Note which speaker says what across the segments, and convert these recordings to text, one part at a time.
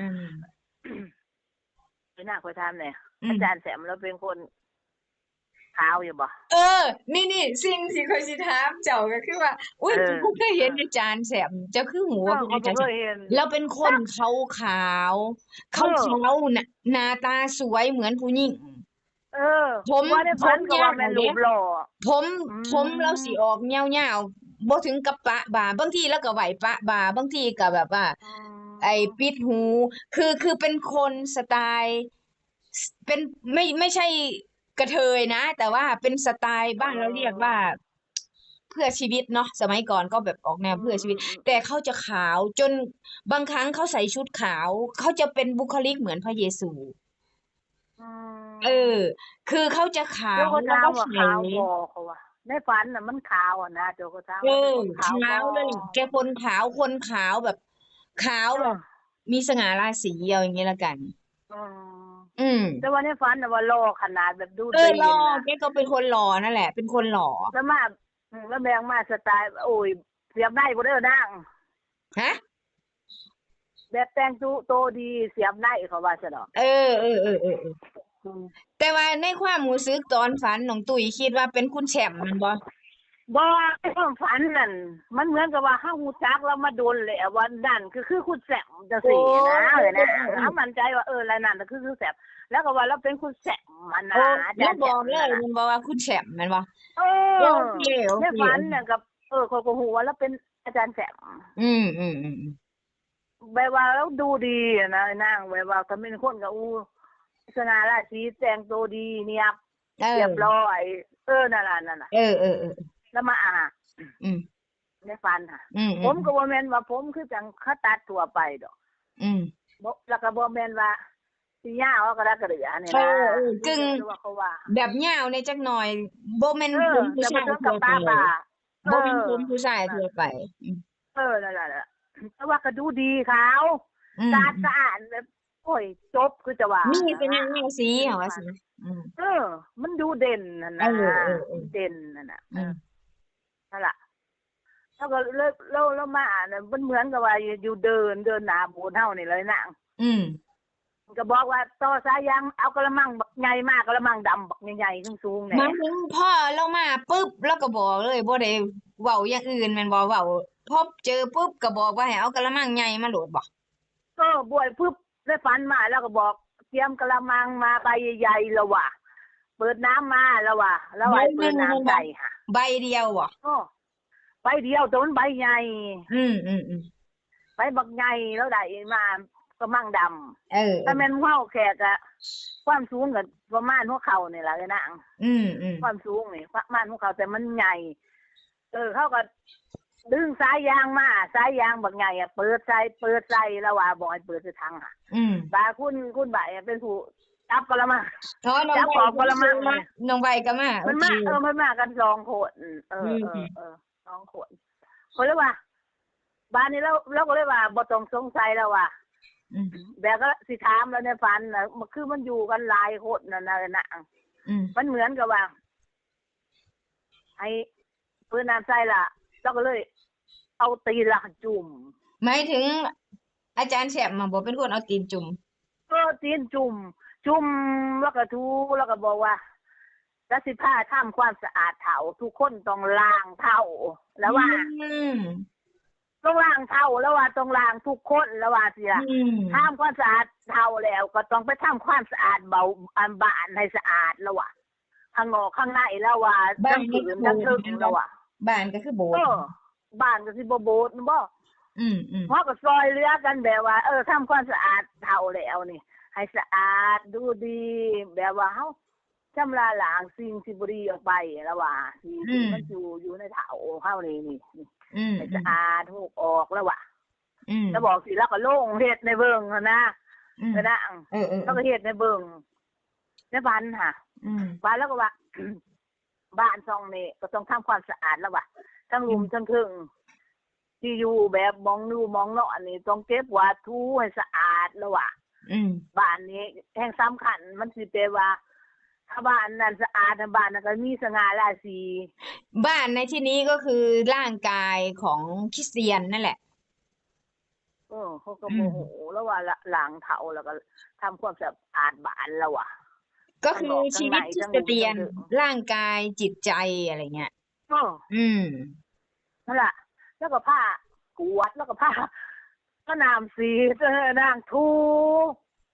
Speaker 1: อืม
Speaker 2: พี่นาคอยถามเนี่ย
Speaker 1: อื
Speaker 2: อามจารย์แสมเราเป็นคนขาวอยู่บ่
Speaker 1: เออ นี่นี่สิ่งที่ข้อยสิถามเจ้าก็คือว่า อุ้ย
Speaker 2: เออ
Speaker 1: กูเคยเห็นอาจารย์แสมเจ้าคือหูว่า
Speaker 2: เออ
Speaker 1: เป็น
Speaker 2: เขา
Speaker 1: อา
Speaker 2: บ่
Speaker 1: จารย์
Speaker 2: เค
Speaker 1: แสม
Speaker 2: ยเห็น
Speaker 1: เราเป็นคนขาวขาวขาว
Speaker 2: เออ
Speaker 1: ขาวน่ะหน้าตาสวยเหมือนผู้หญิง
Speaker 2: เออ
Speaker 1: ผม
Speaker 2: ว่าได้พัน
Speaker 1: ผม
Speaker 2: ก็ว่าา
Speaker 1: ว
Speaker 2: ยแม่น
Speaker 1: เด้
Speaker 2: รูปหล่อ
Speaker 1: ผม
Speaker 2: อืม
Speaker 1: ผมเราสิออกยาวๆบ่ถึงกับปะบ่าบางทีแล้วก็ไหวปะบ่าบางทีก็แบบว่า ไอ้ปิดหู คือคือเป็นคนสไตล์สเป็นไม่ไม่ใช่กระเทยนะ แต่ว่าเป็นสไตล์บ้านเราเรียกว่า เพื่อชีวิตเนาะสมัยก่อนก็แบบออกแนวเพื่อชีวิต แต่เขาจะขาวจนบางครั้งเขาใส่ชุดขาว เขาจะเป็นบุคลิกเหมือนพระเยซู
Speaker 2: ม
Speaker 1: เออ คือเขาจะขา
Speaker 2: โจ
Speaker 1: ว
Speaker 2: ก็
Speaker 1: แล้ว
Speaker 2: ถาม
Speaker 1: ก็
Speaker 2: ว่า
Speaker 1: ใส
Speaker 2: ขาวบ่เขาว่าในฝันน่ะมันขาวอะนะโจก็ถาม
Speaker 1: เอ
Speaker 2: ว่า
Speaker 1: อ
Speaker 2: เป็นคน
Speaker 1: ขาวเลย
Speaker 2: บ่
Speaker 1: แกคนขาวคนขาวแบบ ขาวแบบมีสง่าราศีเอาอย่างนี้ละกัน
Speaker 2: อืม
Speaker 1: อืม
Speaker 2: แต่ว่าในฝันน่ะว่าหล่อขนาดแบบดู
Speaker 1: เออ
Speaker 2: ดี
Speaker 1: หล่อ
Speaker 2: นะ
Speaker 1: แกก็เป็นคนหล่อนั่นแหละ เป็นคนหล่อ
Speaker 2: แล้วมาอืมแล้วแบงมาสไตล์โอ้ยเสียบได้บ่เด้อนาง
Speaker 1: ฮะ
Speaker 2: แบบแต่งตัวโตดีเสียบได้เขาว่าซะดอก
Speaker 1: เออเออเออเออเออแต่ว่าในความรู้สึกตอนฝันน้องตุ้ยคิดว่าเป็นคุณแชมป์แมันบ่
Speaker 2: บ่ในความฝันนั่นมันเหมือนกับว่าเฮาฮู้จักแล้วมาโดนแหละว่านั่นคือคือคุณแสมจังซี่นะเออนะเฮามั่นใจว่าเออแล้วนั่นน่ะคือคือแสมแล้วก็ว่าเราเป็นคุณแสมมันนะ
Speaker 1: โอ้
Speaker 2: อา
Speaker 1: แล้
Speaker 2: จาวรย์
Speaker 1: บอกเลย
Speaker 2: แสม
Speaker 1: มันบอกว่าคุณแชมป์แมันบ่
Speaker 2: เอ
Speaker 1: โอ
Speaker 2: อ
Speaker 1: เคโอ
Speaker 2: ใน
Speaker 1: เค
Speaker 2: ฝันน่ะกับเออเขาก็ฮู้ว่าเราเป็นอาจารย์แสม
Speaker 1: อืมอืมอืมอืม
Speaker 2: แบบว่าเราดูดีอะนะนางแบบว่าก็เป็นคนก็อู้สง่าราศีแต่งตัวดีเนียบ
Speaker 1: เออ
Speaker 2: เรียบร้อย เออนั่นน่ะนั่นน่ะ
Speaker 1: เออเออเออ
Speaker 2: แล้วมาอ่า
Speaker 1: อืม
Speaker 2: ในฝันค่ะ
Speaker 1: อืม
Speaker 2: ผมก็บ่แม่นว่าผมคือจังเขาตัดตัวไปดอก
Speaker 1: อืม
Speaker 2: บ่แล้วก็บ่แม่นว่าสิยาวก็ได้กระเดือนี่
Speaker 1: เอ
Speaker 2: นะ
Speaker 1: อเออกึ่ง
Speaker 2: คือว่าเขาว่า
Speaker 1: แบบยาวในจักหน่อยบ่แม่น
Speaker 2: เอ
Speaker 1: ผ
Speaker 2: อ
Speaker 1: มผู้
Speaker 2: แต่
Speaker 1: ชา
Speaker 2: บ่
Speaker 1: ย
Speaker 2: ถึงกั
Speaker 1: ทั่
Speaker 2: บ
Speaker 1: วไป
Speaker 2: ตาป่า
Speaker 1: บ่แม่นผมผู้ชายทั่วไป อืม
Speaker 2: เออนั่นแหละแต่ว่าก็ดูดีขาว
Speaker 1: อืม
Speaker 2: สะอาดสะอาดแบบโอ้ยจบคือจะว่า
Speaker 1: มี
Speaker 2: มี
Speaker 1: เป็นยังไงสีเหรอวะสิอืม
Speaker 2: เออ มันดูเด่นนั่นนะ
Speaker 1: เออเออเออ
Speaker 2: เด่นนั่นน่ะ
Speaker 1: อืม
Speaker 2: นั่นล่ะแล้วก็เลิกเล่าแล้วมาน่ะมันเหมือนกับว่าอยู่เดินเดินหน้าโบสถ์เฮานี่เลยนาง
Speaker 1: อืม
Speaker 2: ก็บอกว่าต่อสายยางเอากระมังบักใหญ่มากกระมังดำบักใหญ่ๆสูงๆ
Speaker 1: ห
Speaker 2: เนี่
Speaker 1: มายยถึงพ่อเรามาปุ๊บแล้วก็บอกเลยบ่ได้เว้าอย่างอื่นแม่นบ่เว้าพบเจอปุ๊บก็บอกว่าให้เอากระมังใหญ่มาโหลดบ่
Speaker 2: ก็บวยปึ๊บได้ฝันมาแล้วก็บอกเตรียมกระมังมาใบใหญ่ๆแล้วว่ะเปิดน้ำมาแล้วว่ะแล้วว่าให้เปิดน้ำใส่ค่ะ
Speaker 1: ใบเดียวบ่
Speaker 2: ก็ใบเดียวแต้นใบใหญ่
Speaker 1: อืมอืมอืม
Speaker 2: ใบบักใหญ่แล้วได้มากระมังดำ
Speaker 1: เออ
Speaker 2: ถ้าแม่นเว้าแขกอะความสูงก็ประมาณหัวเข่านี่ล่ะเลยนาง
Speaker 1: อืมอืม
Speaker 2: ความสูงนี่ประมาณหัวเข่าแต่มันใหญ่ เออเขาก็ดึงสายยางมาสายยางบักใหญ่อะเปิดใส่เปิดใส่แล้วว่าบอกให้เปิดใส่ถังอะ
Speaker 1: อืม
Speaker 2: บาคุณคุณใบอะเป็นผู้ จับกระมัง
Speaker 1: อ๋อน้อง
Speaker 2: จับ
Speaker 1: ใบ
Speaker 2: ออกกะละมังเลย
Speaker 1: น้องใบก็มา
Speaker 2: มัน
Speaker 1: โอ
Speaker 2: มา
Speaker 1: เค
Speaker 2: เออมันมากันสองคนเออเออเออสองคนคนเลยว่า บ้านนี้เราเราก็เลยว่าบ่ต้องสงสัยแล้วว่า
Speaker 1: อืม
Speaker 2: แบบก็สิถามแล้วในฝันนะมันคือมันอยู่กันหลายคนนะนะนะ
Speaker 1: อืม
Speaker 2: มันเหมือนกับว่าไอ้ปืนน้ำใส่ละเราก็เลย เอาตีนละจุ่ม
Speaker 1: หมายถึงอาจารย์แฉมมาบอกเป็นคนเอาตีนจุ่ม
Speaker 2: ก็ตีนจุ่ม จุ่มแล้วก็ทูแล้วก็บอกว่าแล้วสิผ้าทำความสะอาดเท้าทุกคนต้องล้างเท้าแล้วว่า
Speaker 1: อืม
Speaker 2: ต้องล้างเท้าแล้วว่าต้องล้างทุกคนแล้วว่าสิล่ะ
Speaker 1: อืม
Speaker 2: ทำความสะอาดเท้าแล้ว ก็ต้องไปทำความสะอาดเบาอันบ้านให้สะอาดแล้วว่าข้างนอกข้างในแล้วว่าทั้งผืนทั้งทึกแล้วว่า
Speaker 1: บ้านก็คือโบส
Speaker 2: เอ
Speaker 1: ถ์
Speaker 2: อบ้านก็สิบ่โบดบ่
Speaker 1: อืมอืม
Speaker 2: เพราะก็ซอยเรือกันแบบว่า เออทำความสะอาดเท่าแล้วนี่ ให้สะอาดดูดีแบบว่าเฮาชำระล้างสิ่งที่บ่ดีออกไปแล้วว่าที่ที่มันอยู่อยู่ในเถาเฮานี่นี่นี่
Speaker 1: อืม
Speaker 2: ให้สะอาดถูกออกแล้วว่า
Speaker 1: อืม
Speaker 2: แล้วบอกสิแล้วก็โล่งเฮ็ดในเบิ่งหั่นนะ
Speaker 1: อืม
Speaker 2: ก็นะ
Speaker 1: เออเออ
Speaker 2: แล้วก็เฮ็ดในเบิ่งในบ้านค่ะ
Speaker 1: อืม
Speaker 2: บ้านแล้วก็ว่าบ้านซองนี่ก็ต้องทำความสะอาดแล้วว่ะทั้งรุมทั้งทึงที่อยู่แบบมองนู่มองเนาะนี่ต้องเก็บกวาดถูให้สะอาดแล้วว่ะ
Speaker 1: อืม
Speaker 2: บ้านนี้แห่งสำคัญมันสิแปลว่า ถ้าบ้านนั้นสะอาดนะบ้านนั้นก็มีสง่าราศี
Speaker 1: บ้านในที่นี้ก็คือร่างกายของคริสเตียนนั่นแหละ
Speaker 2: เออเขาก็โมโหแล้วว่าละล้างเท้าแล้วก็ทำความสะอาดบ้านแล้วอะ
Speaker 1: ก็คือ
Speaker 2: ทั้งนอก
Speaker 1: ชีวิต
Speaker 2: ทั้งใน
Speaker 1: ที่จะเปลี่ยน
Speaker 2: ทั้งนอก
Speaker 1: ร่างกายจิตใจอะไรเงี้ย
Speaker 2: เออ
Speaker 1: อืม
Speaker 2: นั่นแหละแล้วก็ผ้ากวาดแล้วก็ผ้า ก็น้ำสีเออนางทู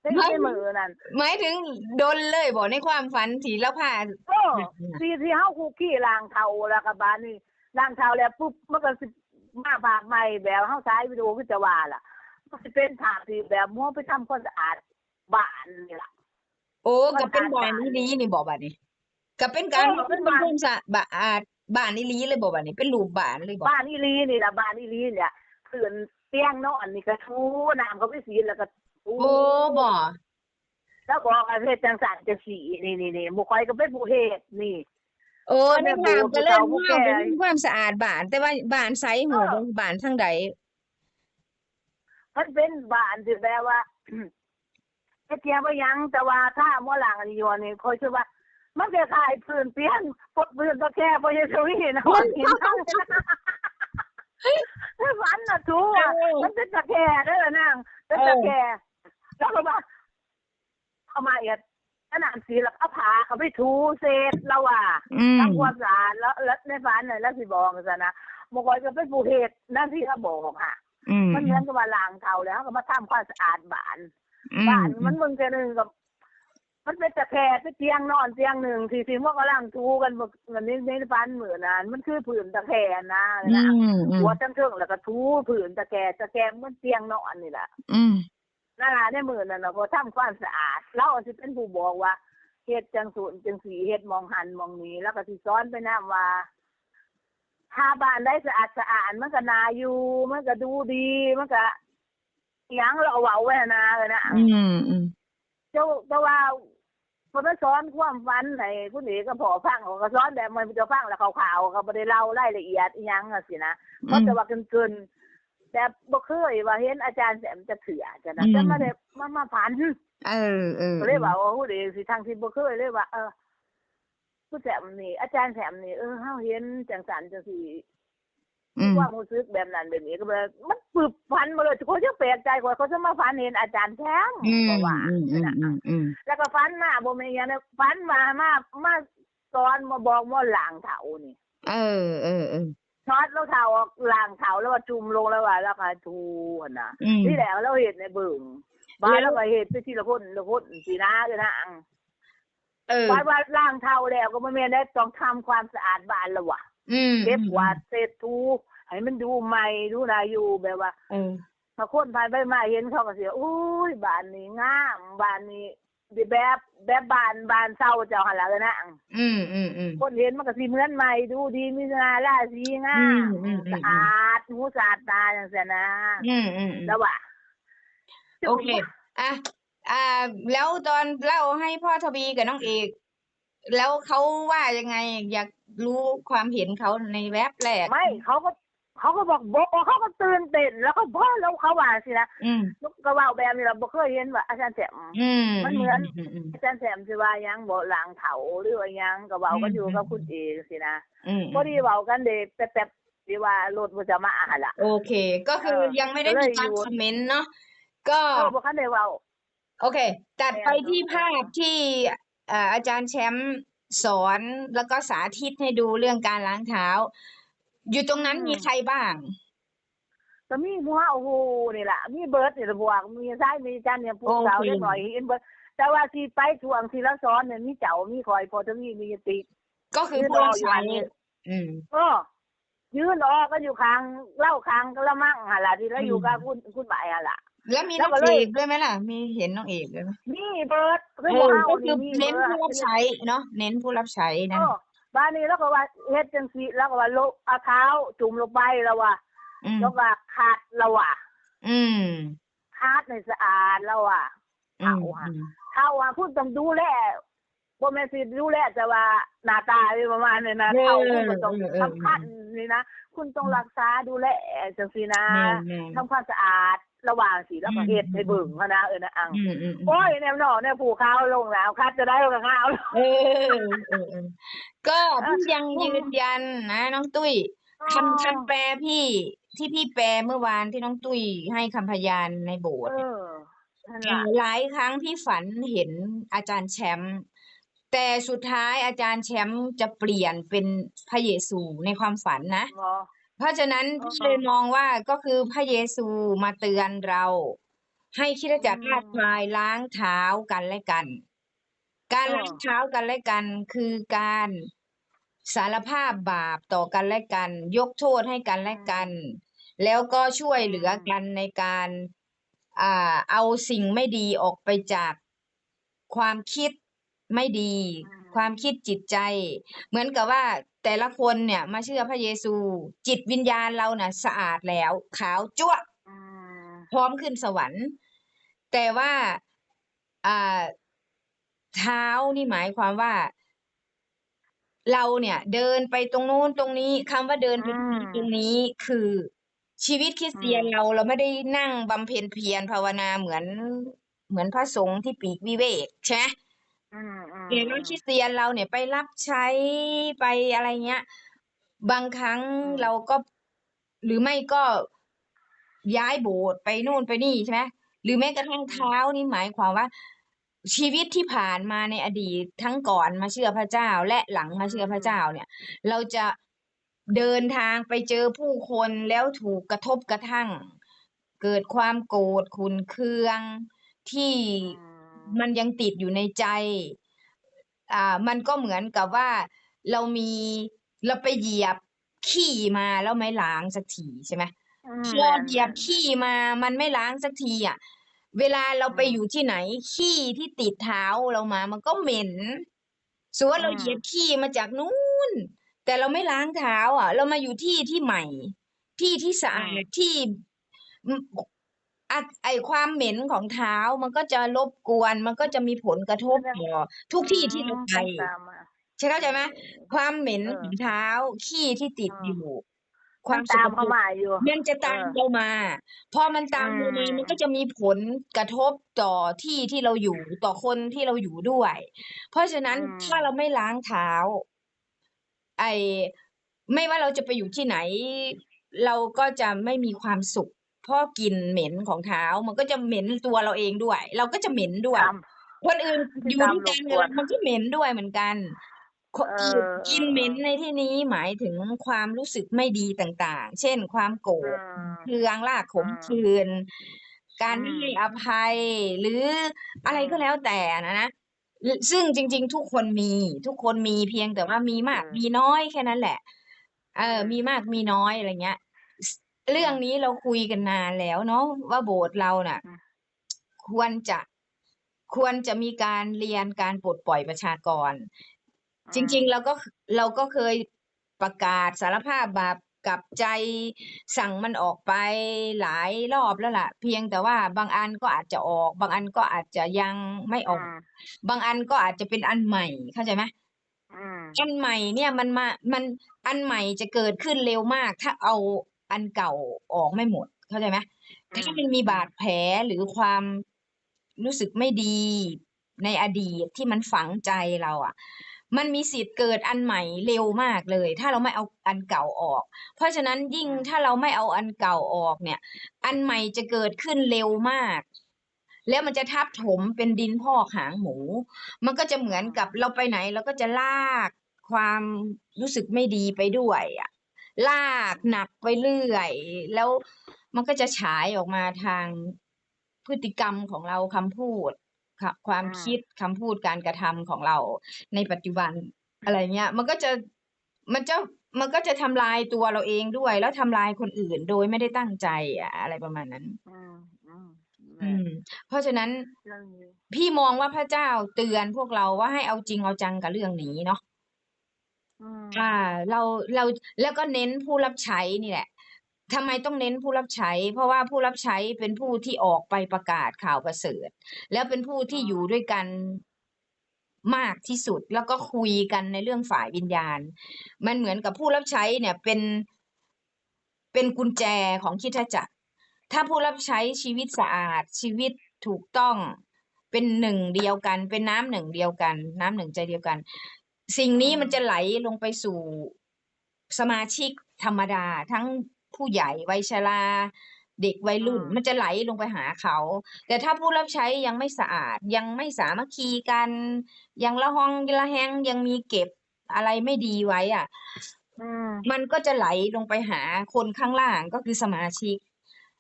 Speaker 2: ได้
Speaker 1: ไม่
Speaker 2: ในมือนั่น
Speaker 1: หมายถึงโดนเลยบอกในความฝันที่แล้วผ่า
Speaker 2: เออสีที่เฮาคุกกี้ล้างเท้าแล้วก็บ้านนี่ล้างเท้าแล้วปุ๊บมันก็สิมาผากใหม่แบบเฮาใช้วิดีโอคือจะว่าล่ะมันสิเป็นผากที่แบบมั่วไปทำความสะอาดบ้านนี่ล่ะ
Speaker 1: โอ้
Speaker 2: มัน
Speaker 1: ก็เป็น
Speaker 2: ผ่าน
Speaker 1: บ้าน
Speaker 2: บ้าน
Speaker 1: อีหลีนี่บอกบัดนี้ก็เป็นการ
Speaker 2: เออเป็นบ้าน
Speaker 1: ความสะอาดบ้านบ้านอีหลีเลยบอกบัดนี้เป็นรูปบ้านเลยบอก
Speaker 2: บ้านอีหลีนี่ล่ะบ้านอีหลีเนี่ยคืน เตียงนอนนี่ก็ทูน้ำเขาไปสีแล้วก็ทู
Speaker 1: โอ้บ่
Speaker 2: แล้วก็ประเภทจังสันจังสีนี่นี่นี่หมู่คอยก็เป็นผู้เฮ็ดนี่
Speaker 1: โอ้
Speaker 2: ก็
Speaker 1: ใน
Speaker 2: เนี่ย
Speaker 1: ความ
Speaker 2: ผู้
Speaker 1: ก็เริ่ม
Speaker 2: เฒ่าผู้
Speaker 1: ว่า
Speaker 2: แก่
Speaker 1: เป็นความสะอาดบ้าน แต่ว่าบ้านไซหัว
Speaker 2: เออ
Speaker 1: บ้านทางใด
Speaker 2: มันเป็นบ้านที่แบบว่าไอ้เตียงบ่ยังแต่ว่าถ้าหมอหลังอันนี้อยู่นี่คอยชื่อว่ามันจะขายพื้นเตียงปดพื้นตะแคงบ่ยังสวีนะ ฝันน่ะทูอะมันเป็นตะแคงเด้อนางเป็นตะแคงแล้วก็ว่าเอามาเอียดอันนั้นสีแล้วเอาผ้าเขาไปถูเศษแล้วว่า
Speaker 1: อืม
Speaker 2: ทำความสะอาดแล้วแล้วในฝันน่ะแล้วสิบอกซะนะบ่คอยก็เป็นผู้เฮ็ดนั่นที่เขาบอกค่ะ
Speaker 1: อืม
Speaker 2: มันเหมือนกับว่าล้างเท้าแล้วก็มาทำความสะอาดบ้าน
Speaker 1: อืม
Speaker 2: บ้านมันมึงจะหนึ่งกับ มันเป็นตะแคร่เป็นเตียงนอนเตียงหนึ่งที่ที่พวกกำลังทูกันบอกมันในในฟันเหมือนนั้นมันคือผืนตะแคร่นะ
Speaker 1: อื
Speaker 2: นะ
Speaker 1: มอืม
Speaker 2: หัวทั้งเครื่องแล้วก็ทูผืนตะแคร่ตะแคร่มันเตียงนอนนี่แหละ
Speaker 1: อืม
Speaker 2: นั่นล่ะในมือนั่นเราพอทำความสะอาดเราสิเป็นผู้บอกว่าเฮ็ดจังสูนจังสีเฮ็ดมองหันมองนี้ แล้วก็สิซ้อนไปนํว่าถ้าบ้านได้สะอาดสะอาดมันก็นาอยู่มันก็ดูดีมันก็หยังเราก็เว้าไว้นะเลยนะ
Speaker 1: อืมอืม
Speaker 2: เจ้าเจ้าว่า พอมาสอนความฝันในผู้นี้ก็พอฟังเขาก็สอนแบบมันจะฟังแล้วขาวๆเขาบ่ได้เล่ารายละเอียดอีหยังอะสินะเพราะแต่ว่าเกินๆแต่บ่เคยว่าเห็นอาจารย์แสมจะเถื่อจะนะแต่มาได้มามาฝัน
Speaker 1: เออเออ
Speaker 2: ก็เลยว่าโอ้ผู้นี้สิทางที่บ่เคยเลยว่าเออผู้แสมนี่อาจารย์แสมนี่เออเฮาเห็นจังสันจังซี่
Speaker 1: อืม
Speaker 2: ความรู้สึกแบบนั้นแบบนี้ก็แบบมันปึบฝันมาเลยคนจะแปลกใจกว่าเขาจะมาฝันเห็นอาจารย์แท้ง
Speaker 1: อืม
Speaker 2: ก็ว่า
Speaker 1: อืมอืม
Speaker 2: นะ
Speaker 1: อืมอืม
Speaker 2: แล้วก็ฟันมาบ่แม่นหยังนะฟันมามามาสอนมาบอกว่าหลางเถานี่
Speaker 1: เออเออเออ
Speaker 2: ช็อตแล้วเถาออกหลางเถาแล้วก็จุ่มลงแล้วว่าแล้วก็ทูหั่นน่ะ
Speaker 1: อืม
Speaker 2: นี่แหละเราเห็นในเบิ่งบ้านแล้วก็เห็นไปทีละคนละคนสินะเด้อนะอัง
Speaker 1: เออ
Speaker 2: ว่าว่าล้างเถาแล้วก็บ่แม่นได้ต้องทำความสะอาดบ้านแล้วว่ะ
Speaker 1: อืม
Speaker 2: เก็บกวาดเศษทูให้มันดูใหม่ดูน่าอยู่แบบว่า
Speaker 1: เออ
Speaker 2: ถ้าคนผ่านไปมาเห็นเขาก็สิอุ้ยบ้านนี้งามบ้านนี้แบบแบบบ้านบ้านเศร้าเจ้าหั่นล่ะเด้อนะอัง
Speaker 1: อืมอืมอืม
Speaker 2: คนเห็นมันก็สิเหมือนใหม่ดูดีมีงาราสีงา
Speaker 1: อื
Speaker 2: ม
Speaker 1: มอืมอืม
Speaker 2: สะอาดหูสะอาดตาจังซี่นะ
Speaker 1: อืมอืมอืม
Speaker 2: แล้วว่า
Speaker 1: โอเคอะอ่า แล้วตอนเล่าให้พ่อทวีกับน้องเอก แล้วเขาว่ายังไง อยาก รู้ความเห็นเขาในแวบแรก
Speaker 2: ไม่เขาก็เขาก็บอกโบเขาก็ตื่นเต้นแล้วก็พ่อแล้วเขาว่าสินะ
Speaker 1: อืม
Speaker 2: ก็เว่าแบบนี้เราบ่เคยเห็นว่าอาจารย์แสม
Speaker 1: อืม
Speaker 2: มันเหมือน
Speaker 1: อืมอืม
Speaker 2: อาจารย์แสมสิว่าหยังบ่หลังเถาหรือว่าหยังก็เว้ากันอยู่กับคุณเอกสินะ
Speaker 1: อืม
Speaker 2: พอดีเว้ากันเด็กแป๊บๆที่ว่ารถบ่จะมาหั่นล่ะ
Speaker 1: โอเค ก็คือ
Speaker 2: เออ
Speaker 1: ยังไม่ได้
Speaker 2: ก็เล
Speaker 1: มี
Speaker 2: ย
Speaker 1: การ
Speaker 2: อยู่
Speaker 1: คอมเมนต์เนาะก็
Speaker 2: เออบ่คันได้เว้า
Speaker 1: โอเค ตัดไป
Speaker 2: ไม่เอา
Speaker 1: ที่ภาพที่อ่าอาจารย์แชมป์ สอนแล้วก็สาธิตให้ดูเรื่องการล้างเท้า อยู่ตรงนั้นมีใครบ้าง
Speaker 2: ก็มีหมู่เฮาโอ้โหนี่ล่ะมีเบิร์ดนี่ล่ะบวกมีซ้ายมีจันเนี่ยพวกสาว
Speaker 1: โอเค
Speaker 2: เล็กน้อยเห็นเบิดแต่ว่าที่ไปช่วงที่ละซ้อนเนี่ยมีเจ้ามีคอยพอจะมีมีติ
Speaker 1: ก็คือ
Speaker 2: ยืน
Speaker 1: ผู้
Speaker 2: ร
Speaker 1: รั
Speaker 2: อบอยู่
Speaker 1: ใช้
Speaker 2: อันนี้
Speaker 1: อืม
Speaker 2: เออยืนออกก็อยู่คางเล่าคางก็ละมั่งหั่นล่ะที่แล้วอยู่กับคุณคุณบ่ายหั่นล่ะ
Speaker 1: แล้วมี
Speaker 2: แล้
Speaker 1: น้
Speaker 2: ว
Speaker 1: อง
Speaker 2: ก็เลย
Speaker 1: เอกด้วยไหมล่ะ มีเห็นน้องเอกด้วยไหม
Speaker 2: มีเบิร์ด
Speaker 1: เอ
Speaker 2: คือบ่
Speaker 1: อ
Speaker 2: เฮา
Speaker 1: ก็คือ
Speaker 2: นี่มี
Speaker 1: เน้น
Speaker 2: บิด
Speaker 1: ผู้รับใช้เนาะเน้นผู้รับใช้
Speaker 2: เอ
Speaker 1: นั่น
Speaker 2: อบ้านนี้แล้วก็ว่าเฮ็ดจังซี่แล้วก็ว่าลงเอาเท้าจุ่มลงไปแล้วว่า
Speaker 1: อืม
Speaker 2: แล้วก็ขัดแล้วว่า
Speaker 1: อืม
Speaker 2: คัดให้สะอาดแล้วว่า
Speaker 1: อืม
Speaker 2: เอาอะเท่าว่าคุณต้องดูแล บ่แม่นสิดูแลแต่ว่าหน้าตานี่ประมาณนี้นะ
Speaker 1: เออ
Speaker 2: เท่าคุณก็ต้อง
Speaker 1: เออเออ
Speaker 2: สำคัญนี่นะคุณต้องรักษาดูแลจังซี่นะ
Speaker 1: แม่นแม่น
Speaker 2: ทำความสะอาดระหว่างสิแล้วก็
Speaker 1: อืม
Speaker 2: เฮ็ดให้เบิ่งเขานะเออนะอัง
Speaker 1: อืมอืมอืม
Speaker 2: โอ้ยแนวหนอเนี่ยผูกขาวลงแล้วคัดจะได้ก็ขาว
Speaker 1: เออเออเออก็พี่ยังยืนยันนะน้องตุ้ยคำคำแปลพี่ที่พี่แปลเมื่อวานที่น้องตุ้ยให้คำพยานในโบสถ์
Speaker 2: เอ
Speaker 1: เนี่ย
Speaker 2: อนั่น
Speaker 1: เอ่
Speaker 2: ล่ะ
Speaker 1: อหลายครั้งพี่ฝันเห็นอาจารย์แชมป์ แต่สุดท้ายอาจารย์แชมป์จะเปลี่ยนเป็นพระเยซูในความฝันนะ
Speaker 2: บ่
Speaker 1: เพราะฉะนั้น
Speaker 2: อ๋อ
Speaker 1: พี่เลยมองว่าก็คือพระเยซูมาเตือนเรา ให้คริดจักร
Speaker 2: อืม
Speaker 1: ราชพลายล้างเท้ากันและกัน การ
Speaker 2: อ๋อ
Speaker 1: ล้างเท้ากันและกันคือการสารภาพบาปต่อกันและกัน ยกโทษให้กันและกัน แล้วก็ช่วยเหลือกันในการอ่าเอาสิ่งไม่ดีออกไปจากความคิด ไม่ดี
Speaker 2: อืม
Speaker 1: ความคิดจิตใจ เหมือนกับว่าแต่ละคนเนี่ยมาเชื่อพระเยซู จิตวิญญาณเราน่ะสะอาดแล้ว ขาวจั๊วะ
Speaker 2: อืม
Speaker 1: พร้อมขึ้นสวรรค์ แต่ว่าอ่าเท้านี่หมายความว่า เราเนี่ย เดินไปตรงนู้นตรงนี้คำว่าเดินไปตรงนี้ตรงนี้คือชีวิตคริสเตียนเราเราไม่ได้นั่งบำเพ็ญเพียรภาวนาเหมือนเหมือนพระสงฆ์ที่ปลีกวิเวกใช่ไหม
Speaker 2: อืม อืม
Speaker 1: เห็นว่าคริสเตียนเราเนี่ยไปรับใช้ไปอะไรเงี้ย บางครั้งเราก็ หรือไม่ก็ย้ายโบสถ์ไปนู่นไปนี่ใช่ไหมหรือแม้กระทั่งเท้านี่หมายความว่า ชีวิตที่ผ่านมาในอดีตทั้งก่อนมาเชื่อพระเจ้า และหลังมาเชื่อพระเจ้าเนี่ย เราจะเดินทางไปเจอผู้คนแล้วถูกกระทบกระทั่ง เกิดความโกรธขุนเคืองที่
Speaker 2: อืม
Speaker 1: มันยังติดอยู่ในใจ อ่า มันก็เหมือนกับว่าเรามีเราไปเหยียบขี้มาแล้วไม่ล้างสักทีใช่ไหม
Speaker 2: อืม
Speaker 1: พอเหยียบขี้มา มันไม่ล้างสักทีอะ เวลาเราไป
Speaker 2: อืม
Speaker 1: อยู่ที่ไหนขี้ที่ติดเท้าเรามา มันก็เหม็นสมมติว่าเรา
Speaker 2: อืม
Speaker 1: เหยียบขี้มาจากนู้น แต่เราไม่ล้างเท้า อะ เรามาอยู่ที่ที่ใหม่ ที่ที่สะอาดที่ อืมอะไอความเหม็นของเท้ามันก็จะรบกวน มันก็จะมีผลกระทบต่อทุกที่ที่เราไป
Speaker 2: ตามมา
Speaker 1: ใช่เข้าใจไหมความเหม็น
Speaker 2: เออ
Speaker 1: ของเท้าขี้ที่ติด
Speaker 2: เออ
Speaker 1: อ
Speaker 2: อ
Speaker 1: ยู่ค
Speaker 2: มั
Speaker 1: วานมส
Speaker 2: ตากม
Speaker 1: ปร
Speaker 2: เข้ากมาอยู่
Speaker 1: มันจะตาม
Speaker 2: เออ
Speaker 1: เรามา พอมันตามเรามา
Speaker 2: อืม
Speaker 1: มันก็จะมีผลกระทบต่อที่ที่เราอยู่ต่อคนที่เราอยู่ด้วย เพราะฉะนั้น
Speaker 2: อืม
Speaker 1: ถ้าเราไม่ล้างเท้า ไอไม่ว่าเราจะไปอยู่ที่ไหน เราก็จะไม่มีความสุขเพราะกลิ่นเหม็นของเท้ามันก็จะเหม็นตัวเราเองด้วย เราก็จะเหม็นด้วย
Speaker 2: ตาม
Speaker 1: คนอื่นอยู่
Speaker 2: ตาม
Speaker 1: ด้วยกัน
Speaker 2: รบกวน
Speaker 1: มันก็เหม็นด้วยเหมือนกันค
Speaker 2: เออ
Speaker 1: กินเหม็นในที่นี้หมายถึงความรู้สึกไม่ดีต่างๆ เช่นความโกรธ
Speaker 2: อืม
Speaker 1: เคืองลากขม
Speaker 2: อืม
Speaker 1: ขื่นการไม่
Speaker 2: อืม
Speaker 1: ให้อภัยหรืออะไร
Speaker 2: อืม
Speaker 1: ก็แล้วแต่นะนะซึ่งจริง ๆ ทุกคนมีทุกคนมีเพียงแต่ว่ามีมาก
Speaker 2: อืม
Speaker 1: มีน้อยแค่นั้นแหละ เออ
Speaker 2: อืม
Speaker 1: มีมากมีน้อยอะไรเงี้ย เรื่องนี้เราคุยกันนานแล้วเนาะว่าโบสถ์เราน่ะ
Speaker 2: อืม
Speaker 1: ควรจะควรจะมีการเรียนการปลดปล่อยประชากร จริง ๆ เราก็เราก็เคยประกาศสารภาพบาปกับใจสั่งมันออกไปหลายรอบแล้วล่ะ เพียงแต่ว่าบางอันก็อาจจะออก บางอันก็อาจจะยังไม่ออก
Speaker 2: อืม
Speaker 1: บางอันก็อาจจะเป็นอันใหม่เข้าใจไหม
Speaker 2: อืม
Speaker 1: อันใหม่เนี่ยมันมา มันอันใหม่จะเกิดขึ้นเร็วมาก ถ้าเอา อันเก่าออกไม่หมด เข้าใจไหม
Speaker 2: อืม
Speaker 1: ถ้ามันมีบาดแผลหรือความรู้สึกไม่ดีในอดีตที่มันฝังใจเราอะ มันมีสิทธิ์เกิดอันใหม่เร็วมากเลย ถ้าเราไม่เอาอันเก่าออก เพราะฉะนั้นยิ่งถ้าเราไม่เอาอันเก่าออกเนี่ย อันใหม่จะเกิดขึ้นเร็วมาก แล้วมันจะทับถมเป็นดินพอกหางหมู มันก็จะเหมือนกับเราไปไหนเราก็จะลากความรู้สึกไม่ดีไปด้วยอะ ลากหนักไปเรื่อย แล้วมันก็จะฉายออกมาทางพฤติกรรมของเราคำพูดค่ะความ
Speaker 2: อืม
Speaker 1: คิดคำพูดการกระทำของเราในปัจจุบันอะไรเงี้ย มันก็จะมันจะมันก็จะทำลายตัวเราเองด้วย แล้วทำลายคนอื่นโดยไม่ได้ตั้งใจอะอะไรประมาณนั้น
Speaker 2: อืมอืม
Speaker 1: อืมเพราะฉะนั้น
Speaker 2: เรื่องนี้
Speaker 1: พี่มองว่าพระเจ้าเตือนพวกเราว่าให้เอาจริงเอาจังกับเรื่องนี้เนาะ
Speaker 2: อืม
Speaker 1: อ่า เรา เรา แล้วก็เน้นผู้รับใช้นี่แหละ ทำไมต้องเน้นผู้รับใช้ เพราะว่าผู้รับใช้เป็นผู้ที่ออกไปประกาศข่าวประเสริฐ แล้วเป็นผู้ที่อยู่ด้วยกัน มากที่สุด แล้วก็คุยกันในเรื่องฝ่ายวิญญาณ มันเหมือนกับผู้รับใช้เนี่ยเป็น เป็นกุญแจของคริดจักร ถ้าผู้รับใช้ชีวิตสะอาด ชีวิตถูกต้อง เป็นหนึ่งเดียวกัน เป็นน้ำหนึ่งเดียวกัน น้ำหนึ่งใจเดียวกัน สิ่งนี้มันจะไหลลงไปสู่สมาชิกธรรมดา ทั้งผู้ใหญ่วัยชราเด็กวัยรุ่น
Speaker 2: อืม
Speaker 1: มันจะไหลลงไปหาเขา แต่ถ้าผู้รับใช้ยังไม่สะอาดยังไม่สามัคคีกัน ยังละหองละแหงยังมีเก็บอะไรไม่ดีไว้อะ
Speaker 2: อืม
Speaker 1: มันก็จะไหลลงไปหาคนข้างล่างก็คือสมาชิก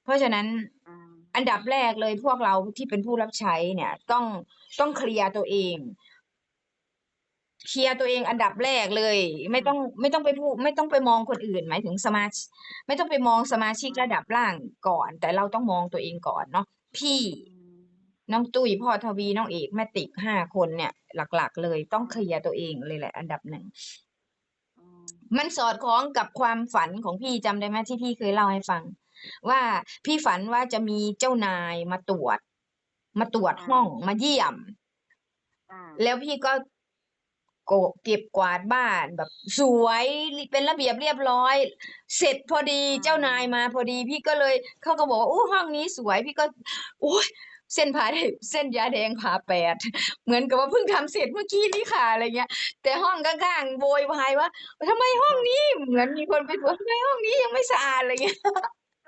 Speaker 1: เพราะฉะนั้น
Speaker 2: อืม
Speaker 1: อันดับแรกเลยพวกเราที่เป็นผู้รับใช้เนี่ย ต้องต้องเคลียร์ตัวเอง เคลียร์ตัวเองอันดับแรกเลย ไม่ต้องไม่ต้องไปพูดไม่ต้องไปมองคนอื่น หมายถึงสมาชิกไม่ต้องไปมองสมาชิกระดับล่างก่อน แต่เราต้องมองตัวเองก่อนเนาะพี่น้องตุ้ยพ่อทวีน้องเอกแม่ติ๊กห้าคนเนี่ย หลัก ๆ เลยต้องเคลียร์ตัวเองเลยแหละ อันดับหนึ่ง
Speaker 2: อืม
Speaker 1: มันสอดคล้องกับความฝันของพี่จำได้ไหมที่พี่เคยเล่าให้ฟัง ว่าพี่ฝันว่าจะมีเจ้านายมาตรวจ มาตรวจห้องมาเยี่ยม
Speaker 2: อืม
Speaker 1: แล้วพี่ก็ โกะเก็บกวาดบ้านแบบ สวยเป็นระเบียบเรียบร้อย เสร็จพอดีเจ้านายมาพอดีพี่ก็เลยเขาก็บอกว่าอู้ห้องนี้สวยพี่ก็โอ้ยเส้นผ่าแดงเส้นยาแดงผ่าแปดเหมือนกับว่าเพิ่งทำเสร็จเมื่อกี้นี่ค่ะอะไรเงี้ย แต่ห้องข้างๆโวยวายว่าทำไมห้องนี้เหมือนมีคนไปตรวจทำไมห้องนี้ยังไม่สะอาดอะไรเงี้ย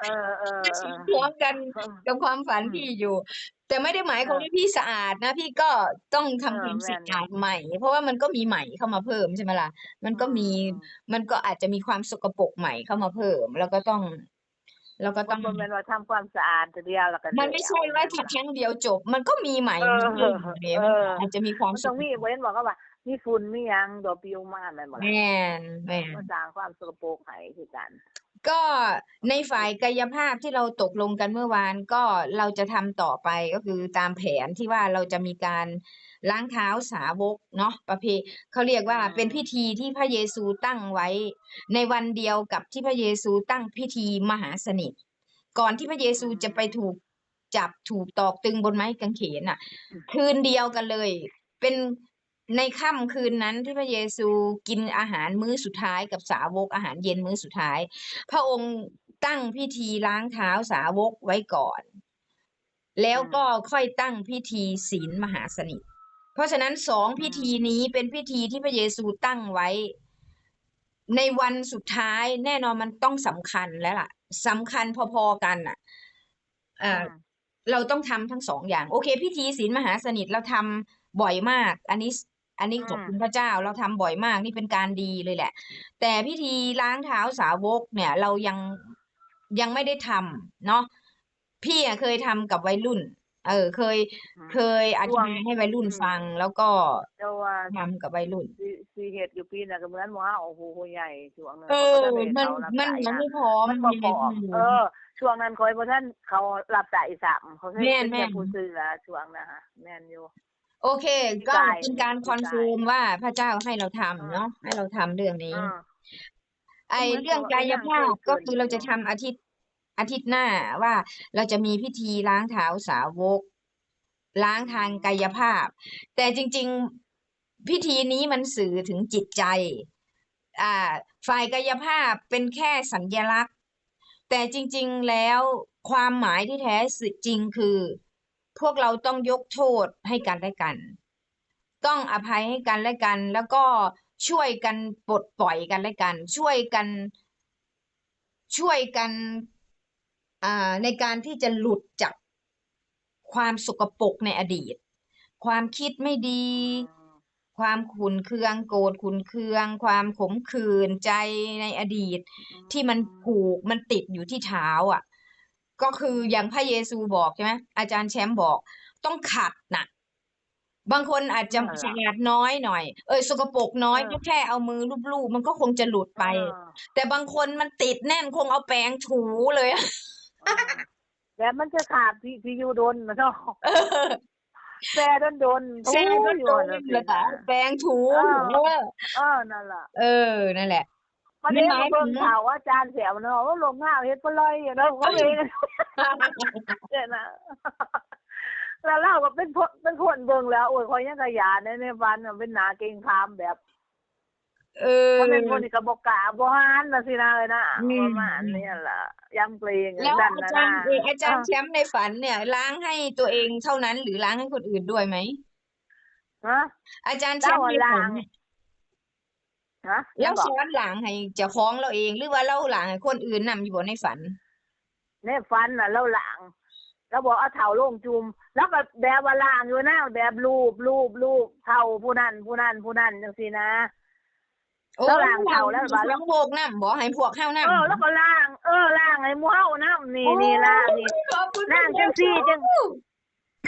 Speaker 2: เออเออ
Speaker 1: ก็
Speaker 2: เอ
Speaker 1: สอ
Speaker 2: อ
Speaker 1: ดคล้องกัน
Speaker 2: เออ
Speaker 1: กับความฝัน
Speaker 2: อืม
Speaker 1: พี่อยู่ แต่ไม่ได้หมายความ
Speaker 2: เออ
Speaker 1: ว่าพี่สะอาดนะ พี่ก็ต้องทำ
Speaker 2: เออ
Speaker 1: ความ
Speaker 2: แม่
Speaker 1: สะ
Speaker 2: น
Speaker 1: อาดใหม่ เพราะว่ามันก็มีใหม่เข้ามาเพิ่ม ใช่ไหมล่ะ มันก็มี
Speaker 2: อืม
Speaker 1: มันก็อาจจะมีความสกปรกใหม่เข้ามาเพิ่ม แล้วก็ต้อง แล้วก็
Speaker 2: มั
Speaker 1: ต้อนง
Speaker 2: บ่แม่นว่าทำความสะอาดทีเดียวแล้วก็
Speaker 1: มันไม่ใช่ว่าครั้งเดียวจบ มันก็มีใหม่
Speaker 2: เออ
Speaker 1: มาเพิ่มเนี่ย
Speaker 2: เอ
Speaker 1: มัน
Speaker 2: อ
Speaker 1: อาจจะมีความ
Speaker 2: มัน
Speaker 1: ส
Speaker 2: ต้อง
Speaker 1: ก
Speaker 2: มี
Speaker 1: ปรก
Speaker 2: เว้นบอกก็ว่า มีฝุ่นมีหยังดอกปิวมาแม่นบ่ล่ะ
Speaker 1: แม่นแม่น
Speaker 2: มันสร้างความสกปรกให้คือกัน
Speaker 1: ก็ในฝ่ายกายภาพที่เราตกลงกันเมื่อวานก็เราจะทำต่อไปก็คือตามแผนที่ว่าเราจะมีการล้างเท้าสาวกเนาะประเพเขาเรียกว่า
Speaker 2: อืม
Speaker 1: เป็นพิธีที่พระเยซูตั้งไว้ ในวันเดียวกับที่พระเยซูตั้งพิธีมหาสนิท ก่อนที่พระเยซูจะไปถูกจับถูกตอกตึงบนไม้กางเขนน่ะ คืนเดียวกันเลย เป็น ในค่ำคืนนั้นที่พระเยซูกินอาหารมื้อสุดท้ายกับสาวกอาหารเย็นมื้อสุดท้าย พระองค์ตั้งพิธีล้างเท้าสาวกไว้ก่อน แล้วก็ค่อยตั้งพิธีศีลมหาสนิท เพราะฉะนั้นสองพิธีนี้เป็นพิธีที่พระเยซูตั้งไว้ ในวันสุดท้ายแน่นอนมันต้องสำคัญแล้วล่ะสำคัญพอๆกันอะเอ่ออเราต้องทำทั้งสองอย่าง โอเค พิธีศีลมหาสนิทเราทำบ่อยมาก อันนี้ อันนี้ขอบคุณพระเจ้าเราทำบ่อยมากนี่เป็นการดีเลยแหละ แต่พิธีล้างเท้าสาวกเนี่ย เรายังยังไม่ได้ทำเนาะพี่อะเคยทำกับวัยรุ่น เออ เคย
Speaker 2: อืม
Speaker 1: เคยอธิบายให้วัยรุ่น
Speaker 2: อืม
Speaker 1: ฟังแล้วก็
Speaker 2: เจ้าว่า
Speaker 1: ทำกับวัยรุ่น
Speaker 2: สิสิเฮ็ดอยู่ปีน่ะก็เหมือนหมอโอ้โหใหญ่ช่วงนั้น
Speaker 1: เออ
Speaker 2: ขาบ่ทั
Speaker 1: มัน
Speaker 2: ได้เข้ารับ
Speaker 1: มัน
Speaker 2: สาย
Speaker 1: มัน
Speaker 2: นะ
Speaker 1: ไม่พร้อม
Speaker 2: มันบ่พอ
Speaker 1: ไง
Speaker 2: เออช่วงนั้นคอยบ่ทันเขารับสายซ้ํเขาเคย
Speaker 1: แม่น
Speaker 2: เป็น
Speaker 1: แม่
Speaker 2: แค่
Speaker 1: น
Speaker 2: ผู้ซื้อละช่วงนะฮะแม่นอยู่
Speaker 1: โอเค ก็
Speaker 2: ได้
Speaker 1: เป็นการ
Speaker 2: ได้
Speaker 1: คอนเฟิร์มว่าพระเจ้าให้เราทำ
Speaker 2: อ่า
Speaker 1: เนาะให้เราทำเรื่องนี้
Speaker 2: อ่า
Speaker 1: ไอ้
Speaker 2: เหมือน
Speaker 1: เรื่อง
Speaker 2: กับ
Speaker 1: กาย
Speaker 2: ว่า
Speaker 1: ภาพ
Speaker 2: ยังเคย
Speaker 1: ก็
Speaker 2: เกิด
Speaker 1: คือเราจะ
Speaker 2: อยู่
Speaker 1: ทำอาทิตย์อาทิตย์หน้าว่าเราจะมีพิธีล้างเท้าสาวก ล้างทางกายภาพ แต่จริง ๆพิธีนี้มันสื่อถึงจิตใจ อ่า ฝ่ายกายภาพเป็นแค่สัญลักษณ์ แต่จริง ๆแล้วความหมายที่แท้จริงคือ พวกเราต้องยกโทษให้กันและกัน ต้องอภัยให้กันและกัน แล้วก็ช่วยกันปลดปล่อยกันและกัน ช่วยกัน ช่วยกันในการที่จะหลุดจากความสกปรกในอดีต ความคิดไม่ดี ความขุนเคือง โกรธขุนเคือง ความขมขื่นใจในอดีต ที่มันผูกมันติดอยู่ที่เท้าอะ ก็คืออย่างพระเยซูบอกใช่ไหมอาจารย์แชมป์บอก ต้องขัดน่ะบางคนอาจจะ
Speaker 2: นั่นล่ะ
Speaker 1: สะอาดน้อยหน่อย เออสกปรกน้อย
Speaker 2: เออ
Speaker 1: ก็แค่เอามือลูบๆมันก็คงจะหลุดไป
Speaker 2: เออ
Speaker 1: แต่บางคนมันติดแน่นคงเอาแปรงถูเลยอะ
Speaker 2: เออแบบมันจะขาดพี่พี่อยู่ดนนะเนาะ
Speaker 1: เออ
Speaker 2: แซ่ดนดนๆ
Speaker 1: แช่ก็
Speaker 2: อยู่
Speaker 1: โดน
Speaker 2: นั่นสิ
Speaker 1: แล้วก็เอาแปรงถู
Speaker 2: เออ
Speaker 1: เออ
Speaker 2: เออนั่นล่ะ
Speaker 1: เออนั่นแหละ
Speaker 2: ประเด็น
Speaker 1: ไม่หมาย
Speaker 2: เบิ่ง
Speaker 1: ถึง
Speaker 2: ข่าวว่าอาจารย์แถวเนาะว่าลงหน้าเฮ็ดบ่ลอยอยู่เนาะเขาเองเนี่ยนะแล้วเราก็เป็นคนเป็นคนเบิ่งแล้วโอ้ยคอยยังกะยานในในวันน่ะเป็นหนาเก่งคามแบบ
Speaker 1: เออ
Speaker 2: ถ้าเป็นคนนี่ก็บ่กล้าบ่หานน่ะสินะเอ้ยนะ
Speaker 1: อืม
Speaker 2: ประมาณนี้ล่ะย้ำเกรง
Speaker 1: แล้ว
Speaker 2: นั่น
Speaker 1: อา
Speaker 2: น่ะ
Speaker 1: จาร
Speaker 2: นะ
Speaker 1: ย์เอออาจารย์แชมป์ในฝันเนี่ย ล้างให้ตัวเองเท่านั้นหรือล้างให้คนอื่นด้วยไหม
Speaker 2: ฮะ
Speaker 1: อาจารย์แชมป์ใน
Speaker 2: เราอะ
Speaker 1: ฝั
Speaker 2: ล้านง
Speaker 1: เนี่ย
Speaker 2: ฮะ
Speaker 1: เรา
Speaker 2: ยังบ
Speaker 1: ส
Speaker 2: อก
Speaker 1: อนหลางให้เจ้าของเราเอง หรือว่าเราหลางให้คนอื่นนำอยู่บ่ในฝัน
Speaker 2: ในฟันน่ะเราหลังแล้วบอกเอาเท้าลงจุมแล้วก็แบบว่าล่างอยู่นะแบบรูปรูปรูปเท่าผู้นั้นผู้นั้นผู้นั้นจังซี่นะ
Speaker 1: โอ้
Speaker 2: แล้วหลางเฒ่าแล้วบ่
Speaker 1: ลองโบกนำบ่ให้พวกเฮานำ
Speaker 2: เออแล้วก็ล่าง เออล่างให้หมู่เฮานํนี่นี่ล่างนี่
Speaker 1: ขอบคุณ
Speaker 2: ล่างจังซี่จัง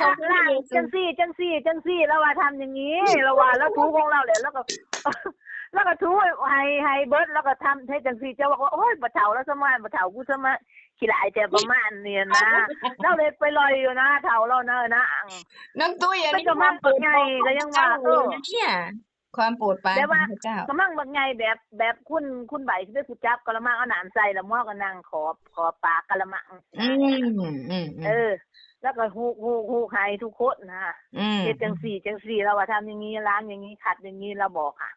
Speaker 1: ขอบคุณ
Speaker 2: ล่าง
Speaker 1: พระเยซู
Speaker 2: จังซี่จังซี่จังซี่แล้วว่าทำอย่างนี้แล้วว่าแล้วทูของเราแหละแล้วก็ แล้วก็ทูให้ให้เบิดแล้วก็ทำให้จังซี่จะบอกว่าโอ้ยบ่เฒ่าแล้วสมานบ่เฒ่ากูสมาขี้หลายแต่ประมาณเนี่ยนะเราเลยไปลอยอยู่นะเฒ่าเราเนอะนะ
Speaker 1: น้องตุ้ยอันนี้
Speaker 2: ไม่ก็มาเปิดไงก็ยังว่าเออ
Speaker 1: เนี่ยความโปรดปราน
Speaker 2: แต่
Speaker 1: ขอ
Speaker 2: ว่า
Speaker 1: งพระเจ้า
Speaker 2: กำลังบางไงแบบแบบคุณคุณใบที่ได้ผู้จับกะละมังเอาหนามใส่แล้วหม้อก็นั่งขอบขอบปากกะละมัง
Speaker 1: อืมอืมอืม
Speaker 2: เออ แล้วก็ฮูกฮูกฮูกให้ทุกคนนะ
Speaker 1: อืม
Speaker 2: เฮ็ดจังสี่จังสี่เราว่าทำอย่างนี้ล้างอย่างนี้ขัดอย่างนี้เราบอกค่ะ